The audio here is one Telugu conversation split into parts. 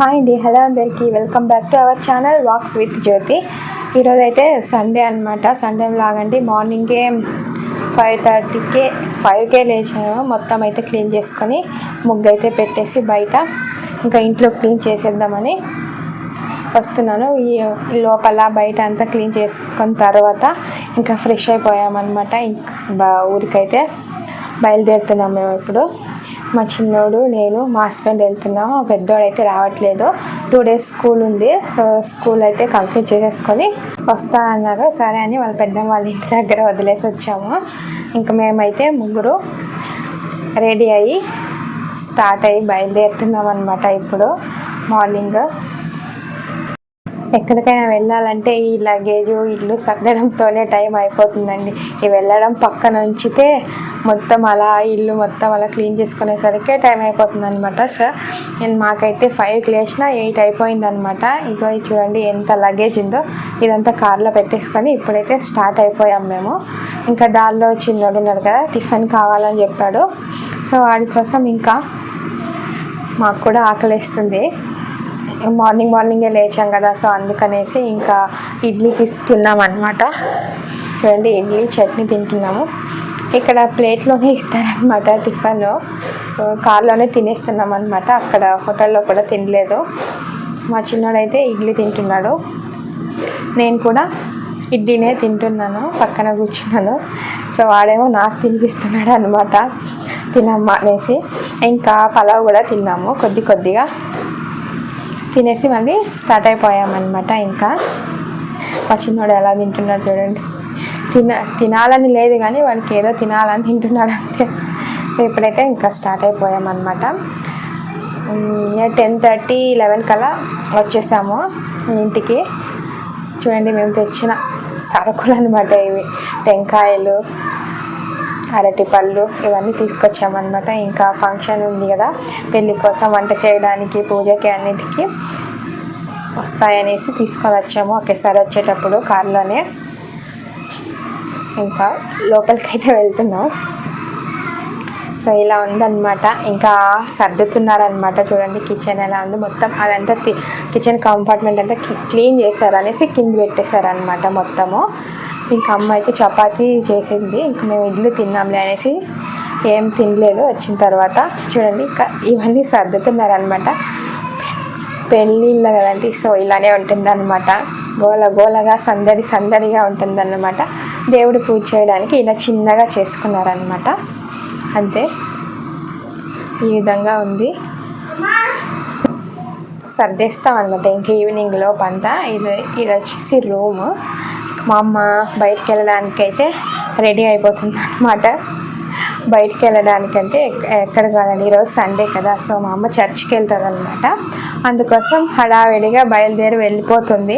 హాయ్ అండి. హలో అందరికీ. Welcome back to our channel walks with Jyothi. ఈరోజు అయితే సండే అనమాట సండే లాగండి మార్నింగే ఫైవ్ థర్టీకే ఫైవ్కే లేచాను. మొత్తం అయితే క్లీన్ చేసుకొని ముగ్గు అయితే పెట్టేసి బయట ఇంకా ఇంట్లో క్లీన్ చేసేద్దామని వస్తున్నాను. ఈ ఈ లోపల బయట అంతా క్లీన్ చేసుకున్న తర్వాత ఇంకా ఫ్రెష్ అయిపోయామన్నమాట. ఇంకా బా ఊరికైతే బయలుదేరుతున్నాం మేము ఇప్పుడు. మా చిన్నోడు నేను మా హస్బెండ్ వెళ్తున్నాము మా పెద్దోడు అయితే రావట్లేదు. టూ డేస్ స్కూల్ ఉంది. సో స్కూల్ అయితే కంప్లీట్ చేసేసుకొని వస్తా అన్నారు. సరే అని వాళ్ళ పెద్దమ్మ వాళ్ళ ఇంటి దగ్గర వదిలేసి వచ్చాము. ఇంకా మేమైతే ముగ్గురు రెడీ అయ్యి స్టార్ట్ అయ్యి బయలుదేరుతున్నాం అనమాట ఇప్పుడు మార్నింగ్ ఎక్కడికైనా వెళ్ళాలంటే ఈ లగేజ్ ఇల్లు సర్దడంతోనే టైం అయిపోతుందండి. ఈ వెళ్ళడం పక్కన ఉంచితే మొత్తం అలా ఇల్లు మొత్తం అలా క్లీన్ చేసుకునేసరికి టైం అయిపోతుంది అనమాట సార్. నేను మాకైతే ఫైవ్కి లేచిన ఎయిట్ అయిపోయింది అనమాట ఇగో చూడండి ఎంత లగేజ్ ఉందో. ఇదంతా కార్లో పెట్టేసుకొని ఇప్పుడైతే స్టార్ట్ అయిపోయాం మేము. ఇంకా దారిలో చిన్నోడు ఉన్నాడు కదా టిఫిన్ కావాలని చెప్పాడు. సో వాడి కోసం ఇంకా మాకు కూడా ఆకలిస్తుంది. మార్నింగ్ మార్నింగే లేచాం కదా సో అందుకనేసి ఇంకా ఇడ్లీ తిన్నాం అనమాట చూడండి ఇడ్లీ చట్నీ తింటున్నాము. ఇక్కడ ప్లేట్లోనే ఇస్తారనమాట టిఫిన్. కార్లోనే తినేస్తున్నాం అనమాట అక్కడ హోటల్లో కూడా తినలేదు. మా చిన్నోడైతే ఇడ్లీ తింటున్నాడు. నేను కూడా ఇడ్లీనే తింటున్నాను పక్కన కూర్చున్నాను. సో వాడేమో నాకు తినిపిస్తున్నాడు అనమాట తినమ్మా అనేసి. ఇంకా పలావ్ కూడా తిన్నాము కొద్ది కొద్దిగా. తినేసి మళ్ళీ స్టార్ట్ అయిపోయామన్నమాట ఇంకా. మా చిన్నోడు ఎలా తింటున్నాడు చూడండి. తిన తినాలని లేదు కానీ వాడికి ఏదో తినాలని తింటున్నాడు అంతే. సో ఇప్పుడైతే ఇంకా స్టార్ట్ అయిపోయామన్నమాట. టెన్ థర్టీ లెవెన్ కల్లా వచ్చేసాము ఇంటికి. చూడండి మేము తెచ్చిన సరుకులు అనమాట ఇవి. టెంకాయలు అరటి పళ్ళు ఇవన్నీ తీసుకొచ్చామన్నమాట. ఇంకా ఫంక్షన్ ఉంది కదా పెళ్ళి కోసం వంట చేయడానికి పూజకి అన్నిటికీ వస్తాయనేసి తీసుకొని వచ్చాము ఒకేసారి వచ్చేటప్పుడు కారులోనే. ఇంకా లోపలికి అయితే వెళ్తున్నాం. సో ఇలా ఉందన్నమాట. ఇంకా సర్దుతున్నారనమాట చూడండి కిచెన్ ఎలా ఉంది. మొత్తం అదంతా తి- కిచెన్ కంపార్ట్మెంట్ అంతా క్లీన్ చేశారనేసి కింద పెట్టేశారనమాట మొత్తము. ఇంకా అమ్మ అయితే చపాతీ చేసింది. ఇంకా మేము ఇడ్లు తిన్నాంలే అనేసి ఏం తినలేదు. వచ్చిన తర్వాత చూడండి ఇంకా ఇవన్నీ సర్దుతున్నారనమాట పెళ్ళిళ్ళ కదండి. సో ఇలానే ఉంటుందన్నమాట. గోల గోలగా సందడి సందడిగా ఉంటుందన్నమాట. దేవుడు పూజ చేయడానికి ఇలా చిన్నగా చేసుకున్నారనమాట అంతే. ఈ విధంగా ఉంది. సర్దేస్తాం అనమాట ఇంకా ఈవినింగ్ లోపు అంతా ఇది ఇది వచ్చేసి రూమ్. మా అమ్మ బయటకు వెళ్ళడానికి అయితే రెడీ అయిపోతుంది అనమాట బయటికి వెళ్ళడానికంటే అంటే ఎక్కడ కాదండి ఈరోజు సండే కదా సో మా అమ్మ చర్చికి వెళ్తుంది అనమాట అందుకోసం హడావిడిగా బయలుదేరి వెళ్ళిపోతుంది.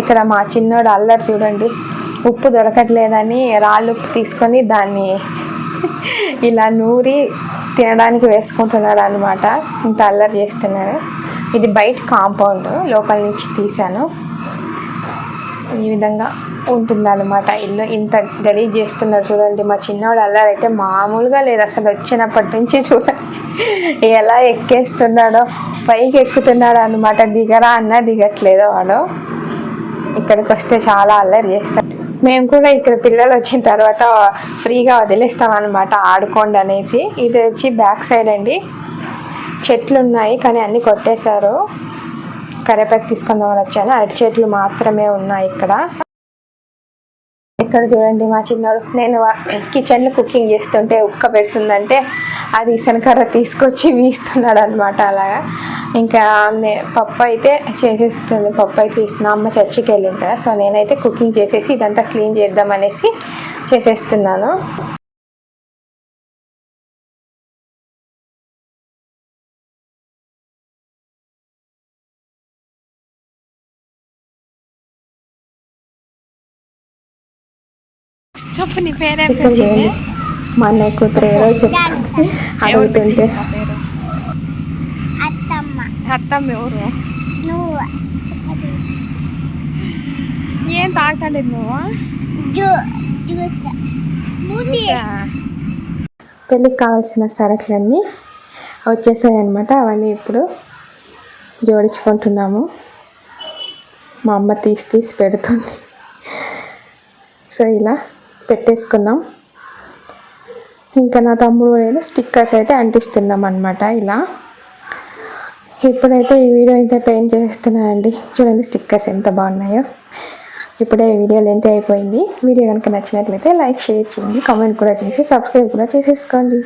ఇక్కడ మా చిన్నోడు అల్లరి చూడండి ఉప్పు దొరకట్లేదని రాళ్ళు ఉప్పు తీసుకొని దాన్ని ఇలా నూరి తినడానికి వేసుకుంటున్నాడు అనమాట ఇంత అల్లరి చేస్తున్నాడు. ఇది బయట కాంపౌండ్. లోపల నుంచి తీశాను. ఈ విధంగా ఉంటుందన్నమాట. ఇల్లు ఇంత గలీజ్ చేస్తున్నారు చూడండి. మా చిన్నవాడు అల్లరి అయితే మామూలుగా లేదు. అసలు వచ్చినప్పటి నుంచి చూడండి. ఎలా ఎక్కేస్తున్నాడో పైకి ఎక్కుతున్నాడు అనమాట దిగరా అన్నా దిగట్లేదు వాడు. ఇక్కడికి వస్తే చాలా అల్లరి చేస్తాడు. మేము కూడా ఇక్కడ పిల్లలు వచ్చిన తర్వాత ఫ్రీగా వదిలేస్తాం అనమాట ఆడుకోండి అనేసి. ఇది వచ్చి బ్యాక్ సైడ్ అండి. చెట్లు ఉన్నాయి కానీ అన్నీ కొట్టేశారు. కరేపాకు తీసుకుందామని వచ్చాను. అరటి చెట్లు మాత్రమే ఉన్నాయి ఇక్కడ. ఇక్కడ చూడండి మా చిన్నోడు. నేను కిచెన్ కుకింగ్ చేస్తుంటే ఉక్క పెడుతుందంటే అది ఇసనకర్ర తీసుకొచ్చి వీస్తున్నాడు అనమాట అలాగా. ఇంకా పప్పు అయితే చేసేస్తుంది పప్పు అయితే ఇస్తున్నా అమ్మ చర్చికి వెళ్ళింది కదా సో నేనైతే కుకింగ్ చేసేసి ఇదంతా క్లీన్ చేద్దాం అనేసి చేసేస్తున్నాను. చెప్పు నీ పేరే మా అన్నయ్య కూతురు ఏదో చెప్తుంది. అడుగుతుంటే. అత్తమ్మ. అత్తమ్మ ఎవరు? నువ్వు. ఏం తాగుతాండేది నువ్వు? జ్యూ జ్యూస్. స్మూతీ. పెళ్ళికి కావాల్సిన సరుకులన్నీ వచ్చేసాయి అనమాట అవన్నీ ఇప్పుడు జోడించుకుంటున్నాము. మా అమ్మ తీసి తీసి పెడుతుంది. సో ఇలా పెట్టేసుకున్నాం. ఇంకా నా తమ్ముడు నేను స్టిక్కర్స్ అయితే అంటిస్తున్నాం అనమాట ఇలా. ఇప్పుడైతే ఈ వీడియో అయితే పెయింట్ చేస్తున్నానండి. చూడండి స్టిక్కర్స్ ఎంత బాగున్నాయో. ఇప్పుడే వీడియో లెంత్ అయిపోయింది. వీడియో కనుక నచ్చినట్లయితే లైక్ షేర్ చేయండి. కామెంట్ కూడా చేసి సబ్స్క్రైబ్ కూడా చేసేసుకోండి.